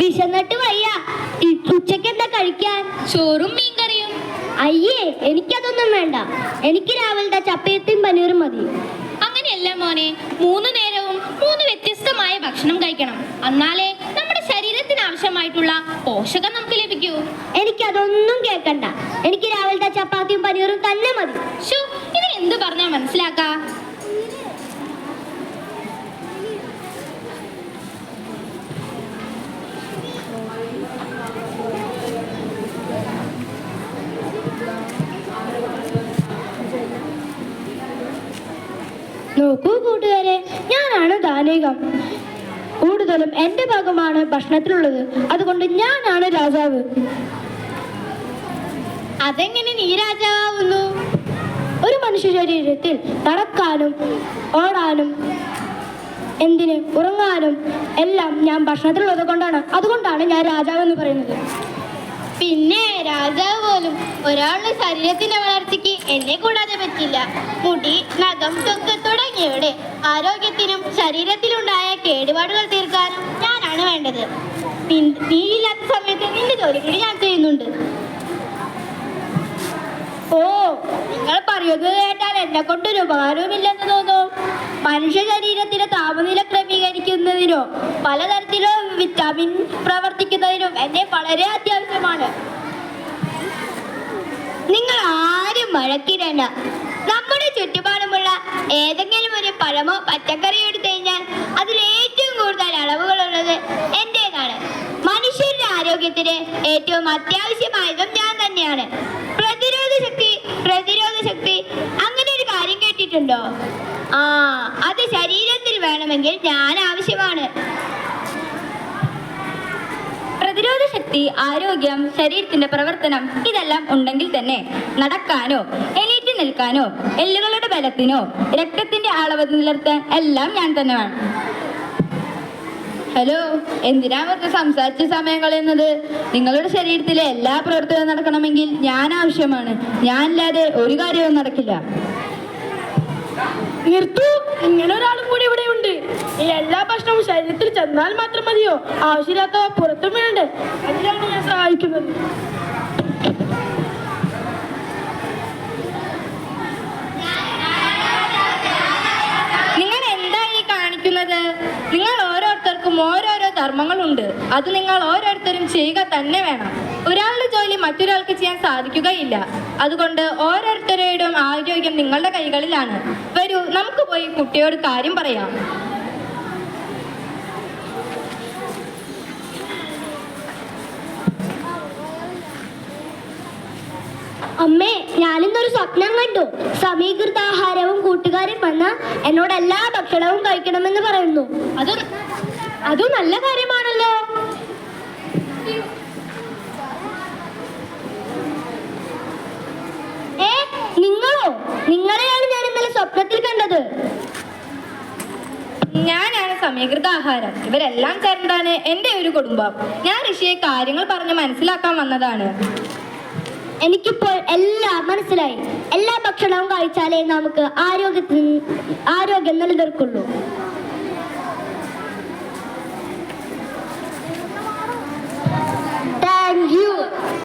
വിശന്നിട്ട് വയ്യ. ഉച്ചയ്ക്ക് എന്താ കഴിക്കാൻ? ചോറും മീൻകറിയും. അയ്യേ എനിക്കതൊന്നും വേണ്ട. എനിക്ക് രാവിലത്തെ ചപ്പയത്തും പനീറും മതി. അങ്ങനെയല്ല മോനെ. മൂന്ന് നേരവും മൂന്ന് വ്യത്യസ്തമായ ഭക്ഷണം കഴിക്കണം. എന്നാലേ നമ്മുടെ ശരീരത്തിന് ആവശ്യമായിട്ടുള്ള പോഷകം നമുക്ക് ലഭിക്കൂ. എനിക്ക് അതൊന്നും കേൾക്കണ്ട എനിക്ക് രാവിലത്തെ ചപ്പാത്തിയും പനീറും തന്നെ മതി. എന്ത് പറഞ്ഞാ മനസ്സിലാക്കാ? ധാനികം കൂടുതലും എന്റെ ഭാഗമാണ് ഭക്ഷണത്തിലുള്ളത്. അതുകൊണ്ട് ഞാനാണ് രാജാവ്. അതെങ്ങനെ നീ രാജാവുന്നു ഒരു മനുഷ്യ ശരീരത്തിൽ നടക്കാനും ഓടാനും എന്തിന് ഉറങ്ങാനും എല്ലാം ഞാൻ ഭക്ഷണത്തിലുള്ളത് കൊണ്ടാണ്. അതുകൊണ്ടാണ് ഞാൻ രാജാവെന്ന് പറയുന്നത്. പിന്നെ രാജാവ് പോലും ഒരാളുടെ ശരീരത്തിന്റെ വളർച്ചയ്ക്ക് എന്നെ കൂടാതെ പറ്റില്ല. മുടി നഖം തൊക്ക് തുടങ്ങിയവയുടെ ആരോഗ്യത്തിനും ശരീരത്തിലുണ്ടായ കേടുപാടുകൾ തീർക്കാനും ഞാനാണ് വേണ്ടത്. നീ ഇല്ലാത്ത സമയത്ത് നിന്റെ ജോലി കൂടി ഞാൻ ചെയ്യുന്നുണ്ട്. ഓ നിങ്ങൾ പറയുന്നത് എന്നെ കൊണ്ടൊരു ഉപകാരവുമില്ലെന്ന് തോന്നുന്നു. മനുഷ്യ ശരീരത്തിലെ താപനില ക്രമീകരിക്കുന്നതിനോ പലതരത്തിലോ വിറ്റാമിൻ പ്രവർത്തിക്കുന്നതിനും എന്നെ വളരെ അത്യാവശ്യമാണ്. നിങ്ങൾ ആരും മഴക്കിരണ നമ്മുടെ ചുറ്റുപാടുമുള്ള ഏതെങ്കിലും ഒരു പഴമോ പച്ചക്കറിയോ എടുത്തു കഴിഞ്ഞാൽ അതിൽ ഏറ്റവും കൂടുതൽ അളവുകളുള്ളത് എന്റേതാണ്. മനുഷ്യരുടെ ആരോഗ്യത്തിന് ഏറ്റവും അത്യാവശ്യമായതും ഞാൻ തന്നെയാണ്. പ്രതിരോധ ശക്തി പ്രതിരോധ ശക്തി അങ്ങനെ കേട്ടിട്ടുണ്ടോ? ആ അത് ശരീരത്തിൽ വേണമെങ്കിൽ ഞാൻ ആവശ്യമാണ്. പ്രതിരോധ ശക്തി ആരോഗ്യം ശരീരത്തിന്റെ പ്രവർത്തനം ഇതെല്ലാം ഉണ്ടെങ്കിൽ തന്നെ നടക്കാനോ എണീറ്റ് നിൽക്കാനോ എല്ലുകളുടെ ബലത്തിനോ രക്തത്തിന്റെ അളവ് നിലനിർത്താൻ എല്ലാം ഞാൻ തന്നെ വേണം. ഹലോ എന്തിനാ വെറുതെ സംസാരിച്ച സമയം കളയുന്നത്? നിങ്ങളുടെ ശരീരത്തിലെ എല്ലാ പ്രവർത്തനവും നടക്കണമെങ്കിൽ ഞാൻ ആവശ്യമാണ്. ഞാനില്ലാതെ ഒരു കാര്യവും നടക്കില്ല. നിർത്തൂ. ഇങ്ങനെ ഒരാളും കൂടി ഇവിടെ ഉണ്ട്. ഈ എല്ലാ ഭക്ഷണവും ശരീരത്തിൽ ചെന്നാൽ മാത്രം മതിയോ? ആവശ്യമില്ലാത്തവ പുറത്തും വീഴണ്ടേ അതിലാണ് ഞാൻ സഹായിക്കുന്നത്. നിങ്ങൾ എന്താ ഈ കാണിക്കുന്നത്? നിങ്ങൾ ഓരോരുത്തർക്കും ഓരോരോ ധർമ്മങ്ങളുണ്ട്. അത് നിങ്ങൾ ഓരോരുത്തരും ചെയ്യുക തന്നെ വേണം. ഒരാളുടെ ജോലി മറ്റൊരാൾക്ക് ചെയ്യാൻ സാധിക്കുകയില്ല. അതുകൊണ്ട് ഓരോരുത്തരുടെയും ആരോഗ്യം നിങ്ങളുടെ കൈകളിലാണ്. നമുക്ക് പോയി കുട്ടിയോട് കാര്യം പറയാം. അമ്മേ ഞാനിന്നൊരു സ്വപ്നം കണ്ടു. സമീകൃത ആഹാരവും കൂട്ടുകാരും വന്ന് എന്നോട് എല്ലാ ഭക്ഷണവും കഴിക്കണമെന്ന് പറയുന്നു. അത് അത് നല്ല കാര്യമാണല്ലോ. ഏ നിങ്ങളോ? നിങ്ങളെയാണ് ഞാൻ ഇന്നലെ സ്വപ്നത്തിൽ കണ്ടത് ഞാനാണ് സമീകൃത ആഹാരം. ഇവരെല്ലാം ചേർന്നതാണ് എന്റെ ഒരു കുടുംബം. ഞാൻ ഋഷിയെ കാര്യങ്ങൾ പറഞ്ഞ് മനസ്സിലാക്കാൻ വന്നതാണ്. എനിക്കിപ്പോൾ എല്ലാം മനസ്സിലായി. എല്ലാ ഭക്ഷണവും കഴിച്ചാലേ നമുക്ക് ആരോഗ്യത്തിന് ആരോഗ്യം നിലനിർക്കുള്ളൂ